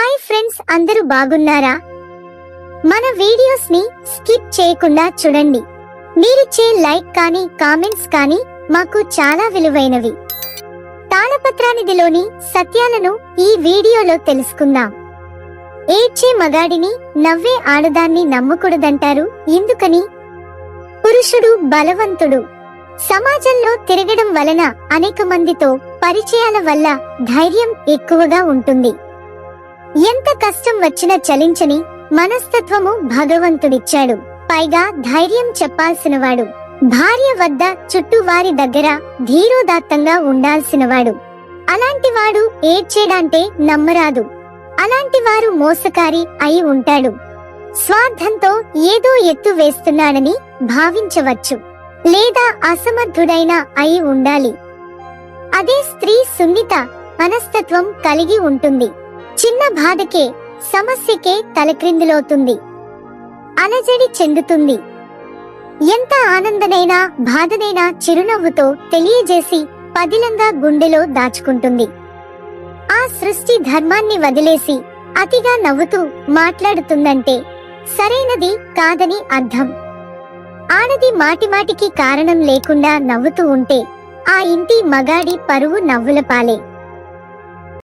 Hi friends అందరూ బాగున్నారా? మన వీడియోస్ని స్కిప్ చేయకుండా చూడండి. మీరిచ్చే లైక్ కానీ కామెంట్స్ కానీ మాకు చాలా విలువైనవి. తాళపత్రానిధిలోని సత్యాలను ఈ వీడియోలో తెలుసుకుందాం. ఏడ్చే మగాడిని నవ్వే ఆడదాన్ని నమ్మకూడదంటారు? ఎందుకని? పురుషుడు బలవంతుడు. సమాజంలో తిరగడం వలన అనేక మందితో పరిచయాల వల్ల ధైర్యం ఎక్కువగా ఉంటుంది. ఎంత కష్టం వచ్చినా చలించని మనస్తత్వము భగవంతుడిచ్చాడు. పైగా ధైర్యం చెప్పాల్సినవాడు. భార్య వద్ద చుట్టూ వారి దగ్గర ధీరోదాత్తంగా ఉండాల్సినవాడు. అలాంటివాడు ఏడ్చేడంటే నమ్మరాదు. అలాంటి వారు మోసకారి అయి ఉంటాడు. స్వార్థంతో ఏదో ఎత్తు వేస్తున్నాడని భావించవచ్చు. లేదా అసమర్థుడైన అయి ఉండాలి. అదే స్త్రీ సున్నిత మనస్తత్వం కలిగి ఉంటుంది. చిన్న బాధకే సమస్యకే తలక్రిందులవుతుంది. అలజడి చెందుతుంది. ఎంత ఆనందనైనా బాధనైనా చిరునవ్వుతో తెలియజేసి పదిలంగా గుండెలో దాచుకుంటుంది. ఆ సృష్టి ధర్మాన్ని వదిలేసి అతిగా నవ్వుతూ మాట్లాడుతుందంటే సరైనది కాదని అర్థం. ఆడది మాటిమాటికి కారణం లేకుండా నవ్వుతూ ఉంటే ఆ ఇంటి మగాడి పరువు నవ్వుల పాలే.